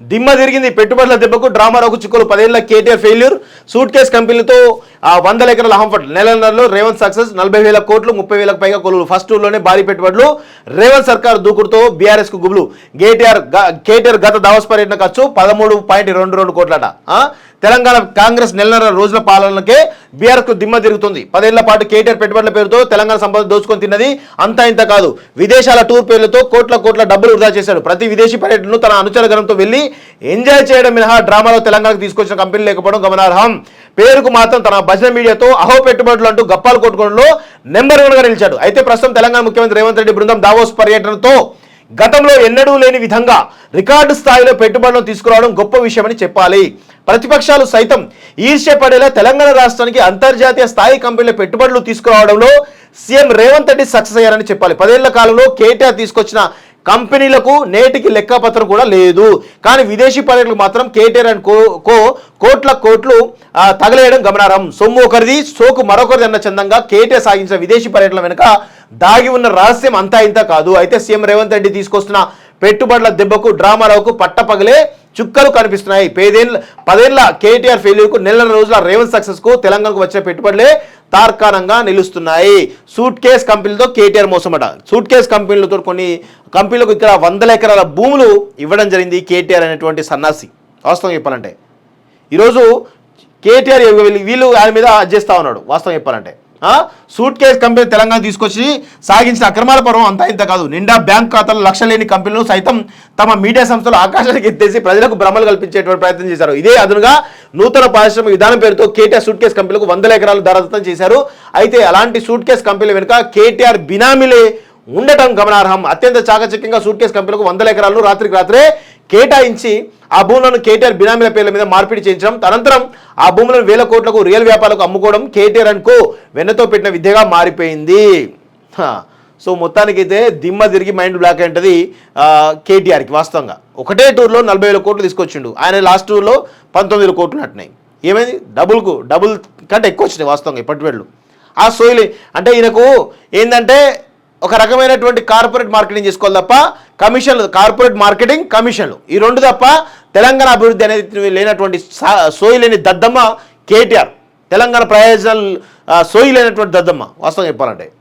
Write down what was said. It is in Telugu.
దిమ్మ తిరిగింది పెట్టుబడుల దెబ్బకు డ్రామారావుకు చిక్కులు పదేళ్ళ కేటీఆర్ ఫెయిల్యూర్. సూట్ కేస్ కంపెనీలతో ఆ వందల ఎకరాల హంఫట్ నెల నెలలో రేవంత్ సక్సెస్ నలభై వేల కోట్లు ముప్పై వేలకు పైగా కొలువులు. ఫస్ట్ టూర్లోనే భారీ పెట్టుబడులు. రేవంత్ సర్కార్ దూకుడుతో బీఆర్ఎస్కు గుబులు. కేటీఆర్ కేటీఆర్ గత దావస్ పర్యటన ఖర్చు పదమూడు పాయింట్ రెండు రెండు కోట్లట. తెలంగాణ కాంగ్రెస్ నెలన్నర రోజుల పాలనకే బీఆర్ఎస్ దిమ్మ తిరుగుతుంది. పదేళ్ళ పాటు కేటీఆర్ పెట్టుబడుల పేరుతో తెలంగాణ సంపద దోచుకొని తిన్నది అంతా ఇంత కాదు. విదేశాల టూర్ పేర్లతో కోట్ల కోట్ల డబ్బులు వృధా చేశాడు. ప్రతి విదేశీ పర్యటనను తన అనుచరగణంతో వెళ్ళి ఎంజాయ్ చేయడం మినహా డ్రామాలో తెలంగాణకు తీసుకొచ్చిన కంపెనీ లేకపోవడం గమనార్హం. పేరుకు మాత్రం తన భజన మీడియాతో అహో పెట్టుబడులు అంటూ గప్పాలు కొట్టుకోవడంలో నెంబర్ వన్గా నిలిచాడు. అయితే ప్రస్తుతం తెలంగాణ ముఖ్యమంత్రి రేవంత్ రెడ్డి బృందం దావోస్ పర్యటనతో గతంలో ఎన్నడూ లేని విధంగా రికార్డు స్థాయిలో పెట్టుబడులను తీసుకురావడం గొప్ప విషయమని చెప్పాలి. ప్రతిపక్షాలు సైతం ఈర్ష్యపడేలా తెలంగాణ రాష్ట్రానికి అంతర్జాతీయ స్థాయి కంపెనీల పెట్టుబడులు తీసుకురావడంలో సీఎం రేవంత్ రెడ్డి సక్సెస్ అయ్యారని చెప్పాలి. పదేళ్ళ కాలంలో కేటీఆర్ తీసుకొచ్చిన కంపెనీలకు నేటికి లెక్కపత్రం కూడా లేదు. కానీ విదేశీ పర్యటనకు మాత్రం కేటీఆర్ అండ్ కో కో కోట్ల కోట్లు తగలేయడం గమనార్హం. సొమ్ము ఒకరిది సోకు మరొకరిది అన్న చందంగా కేటీఆర్ సాగించిన విదేశీ పర్యటన వెనుక దాగి ఉన్న రహస్యం అంతా ఇంత కాదు. అయితే సీఎం రేవంత్ రెడ్డి తీసుకొస్తున్న పెట్టుబడుల దెబ్బకు డ్రామారావుకు పట్టపగలే చుక్కలు కనిపిస్తున్నాయి. పేదేళ్ళ పదేళ్ళ కేటీఆర్ ఫెయిల్యూర్కు నెల రోజుల రేవంత్ సక్సెస్కు తెలంగాణకు వచ్చిన పెట్టుబడులే తార్కాణంగా నిలుస్తున్నాయి. సూట్ కేస్ కంపెనీలతో కేటీఆర్ మోసమట. సూట్ కేస్ కంపెనీలతో కొన్ని కంపెనీలకు ఇక్కడ వందల ఎకరాల భూములు ఇవ్వడం జరిగింది కేటీఆర్ అనేటువంటి సన్నాసి. వాస్తవం చెప్పాలంటే. ఈరోజు కేటీఆర్ వీళ్ళు- ఆయన మీద చేస్తా ఉన్నాడు వాస్తవం చెప్పాలంటే. సూట్ కేస్ కంపెనీ తెలంగాణ తీసుకొచ్చి సాగించిన అక్రమాల పర్వం అంతా ఇంత కాదు. నిండా బ్యాంక్ ఖాతాలు లక్ష లేని కంపెనీలు సైతం తమ మీడియా సంస్థలు ఆకాశానికి ఎత్తేసి ప్రజలకు భ్రమలు కల్పించేటువంటి ప్రయత్నం చేశారు. ఇదే అదునుగా నూతన పారిశ్రామిక విధానం పేరుతో కేటీఆర్ సూట్ కేస్ కంపెనీలకు వందల ఎకరాలు ధరదత్తం చేశారు. అయితే అలాంటి సూట్ కేస్ కంపెనీల వెనుక కేటీఆర్ బినామీలే ఉండటం గమనార్హం. అత్యంత చాకచక్యంగా సూట్ కేస్ కంపెనీలకు వందల ఎకరాలను రాత్రికి రాత్రే కేటాయించి ఆ భూములను కేటీఆర్ బినామీల పేర్ల మీద మార్పిడి చేయించడం తనంతరం ఆ భూములను వేల కోట్లకు రియల్ వ్యాపారాలకు అమ్ముకోవడం కేటీఆర్ అనుకో వెన్నతో పెట్టిన విద్యగా మారిపోయింది. సో సో మొత్తానికైతే దిమ్మ తిరిగి మైండ్ బ్లాక్ అయింటది కేటీఆర్కి వాస్తవంగా. ఒకటే టూర్లో నలభై వేల కోట్లు తీసుకొచ్చిండు. ఆయన లాస్ట్ టూర్లో పంతొమ్మిది వేల కోట్లు నట్టినాయి. ఏమైంది? డబుల్కు డబుల్ కంటే ఎక్కువ వచ్చినాయి వాస్తవంగా ఇప్పటి వేళ్ళు ఆ సోయిలే అంటే ఈయనకు ఏంటంటే ఒక రకమైనటువంటి కార్పొరేట్ మార్కెటింగ్ చేసుకోవాలి తప్ప కమిషన్లు కార్పొరేట్ మార్కెటింగ్ కమిషన్లు. ఈ రెండు తప్ప తెలంగాణ అభివృద్ధి అనేది లేనటువంటి సా- సోయి లేని దద్దమ్మ కేటీఆర్. తెలంగాణ ప్రయోజనాలు సోయి లేనటువంటి దద్దమ్మ. వాస్తవం చెప్పాలంటే.